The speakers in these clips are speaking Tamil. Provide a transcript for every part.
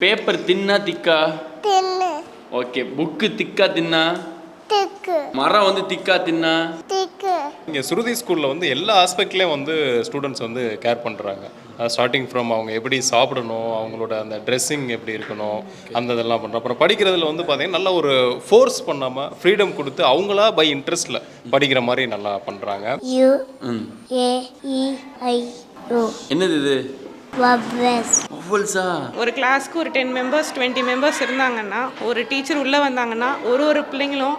பேப்பர் தின்னா திக்கா? ஓகே புக்கு திக்கா தின்னா? மரம் வந்து திக்கா தின்னா? இங்கே சுருதி ஸ்கூலில் வந்து எல்லா ஆஸ்பெக்ட்லேயும் வந்து ஸ்டூடெண்ட்ஸ் வந்து கேர் பண்ணுறாங்க ஸ்டார்டிங் ஃப்ரம் அவங்க எப்படி சாப்பிடணும் அவங்களோட அந்த ட்ரெஸ்ஸிங் எப்படி இருக்கணும் அந்த இதெல்லாம் பண்ணுறோம் அப்புறம் படிக்கிறதுல வந்து பார்த்தீங்கன்னா நல்ல ஒரு ஃபோர்ஸ் பண்ணாமல் ஃப்ரீடம் கொடுத்து அவங்களா பை இன்ட்ரெஸ்ட்டில் படிக்கிற மாதிரி நல்லா பண்ணுறாங்க யு ம். ஏ இ ஐ ஓ. என்னது இது? ஒரு கிளாஸ்க்கு ஒரு டென் மெம்பர்ஸ் டுவெண்ட்டி மெம்பர்ஸ் இருந்தாங்கன்னா ஒரு டீச்சர் உள்ளே வந்தாங்கன்னா ஒரு ஒரு பிள்ளைங்களும்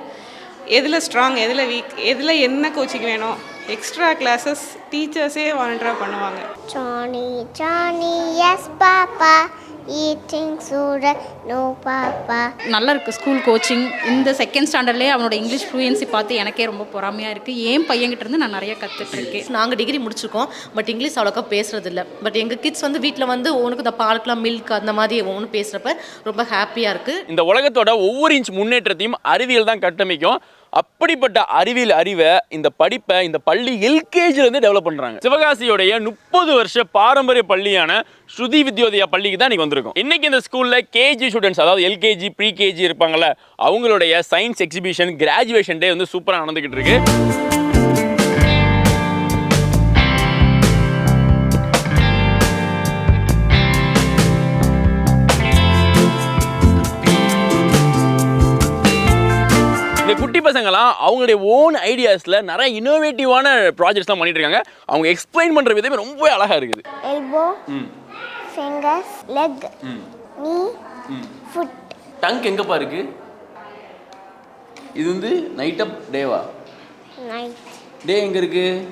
எதில் ஸ்ட்ராங் எதில் வீக் எதில் என்ன கோச்சிங் வேணும்? எக்ஸ்ட்ரா கிளாஸஸ் டீச்சர்ஸே வாலண்டராக பண்ணுவாங்க. Johnny, Johnny, yes, Papa. Eating soda, no, Papa. நல்லா இருக்குது ஸ்கூல் கோச்சிங் இந்த செகண்ட் ஸ்டாண்டர்ட்லேயே அவனோட இங்கிலீஷ் ஃப்ளூயன்சி பார்த்து எனக்கே ரொம்ப பொறாமையாக இருக்குது என் பையன்கிட்ட இருந்து நான் நிறைய கற்றுட்ருக்கேன் நாங்கள் டிகிரி முடிச்சிருக்கோம் பட் இங்கிலீஷ் அவ்வளோக்கா பேசுறது இல்ல பட் எங்கள் கிட்ஸ் வந்து வீட்டில் வந்து உனக்கு இந்த பால்க்கலாம் மில்க் அந்த மாதிரி ஒன்று பேசுகிறப்ப ரொம்ப ஹாப்பியாக இருக்குது இந்த உலகத்தோட ஒவ்வொரு இன்ச் முன்னேற்றத்தையும் அறிவியல் தான் கட்டமைக்கும். அப்படிப்பட்ட அறிவியல் அறிவை இந்த படிப்பை இந்த பள்ளி எல்கேஜிலேருந்து டெவலப் பண்ணுறாங்க சிவகாசியோடைய முப்பது வருஷ பாரம்பரிய பள்ளியான ஸ்ருதி வித்யோதயா பள்ளிக்கு தான் இன்றைக்கி வந்திருக்கும். இன்றைக்கி இந்த ஸ்கூலில் கேஜி ஸ்டூடெண்ட்ஸ் அதாவது எல்கேஜி ப்ரீ கேஜி இருப்பாங்கல்ல அவங்களுடைய சயின்ஸ் எக்ஸிபிஷன் கிராஜுவேஷன் டே வந்து சூப்பராக நடந்துக்கிட்டு இருக்கு. குட்டி பசங்களாம் அவங்களுடைய ஓன் ஐடியாஸில் நிறைய இனோவேட்டிவான ப்ராஜெக்ட்ஸ்லாம் பண்ணிட்டு இருக்காங்க. அவங்க எக்ஸ்பிளைன் பண்ணுற விதமே ரொம்ப அழகாக இருக்குது. Fingers, leg, ம். knee, foot. டங்க் எங்கப்பா இருக்கு? இது வந்து நைட் அப் டேவா Night. டே எங்க இருக்கு?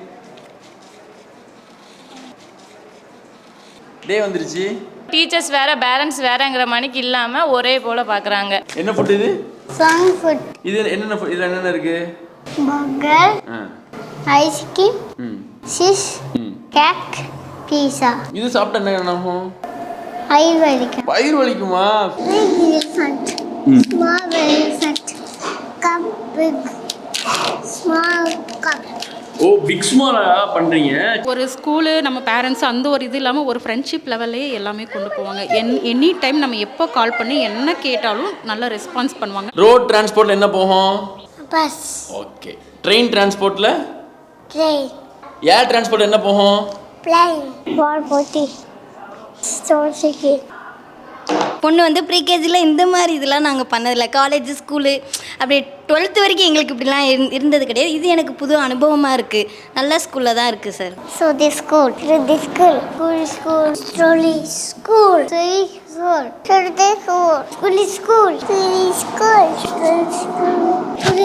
டே வந்துருச்சு. டீச்சர்ஸ் வேற பேரண்ட்ஸ் வேறங்கிற மணிக்கு இல்லாம ஒரே போல பாக்குறாங்க. என்ன ஃபுட் இது? Song foot. இது என்னென்ன? இதுல என்னென்ன இருக்கு Burger, ஆ ice cream, ம் fish, ம் cake, pizza. இது சாப்பிட்டா என்ன ஆகும் I welcome. பயிர் வலிக்குமா elephant. Small elephant. Cup big. Small cup. Oh big ஸ்மாலா பண்றீங்க ஒரு ஸ்கூலு நம்ம பேரண்ட்ஸ் அந்த ஒரு இது இல்லாமல் ஒரு ஃப்ரெண்ட்ஷிப் லெவல்லே எல்லாமே கொண்டு போவாங்க என் எனி டைம் நம்ம எப்போ கால் பண்ணி என்ன கேட்டாலும் நல்ல ரெஸ்பான்ஸ் பண்ணுவாங்க ரோட் டிரான்ஸ்போர்ட்ல என்ன போகும் Bus. ஓகே ட்ரெயின் டிரான்ஸ்போர்ட்ல Train. ஏர் டிரான்ஸ்போர்ட் என்ன போகும் Plane. Ball potty. பொண்ணு வந்து ப்ரீகேஜியில் இந்த மாதிரி இதெல்லாம் நாங்கள் பண்ணதில்லை. காலேஜ் ஸ்கூலு அப்படியே டுவெல்த்து வரைக்கும் எங்களுக்கு இப்படிலாம் இருந்- இருந்தது கிடையாது. இது எனக்கு புது அனுபவமாக இருக்குது நல்ல ஸ்கூலில் தான் இருக்குது sir So this school So school school School school school school school school school school school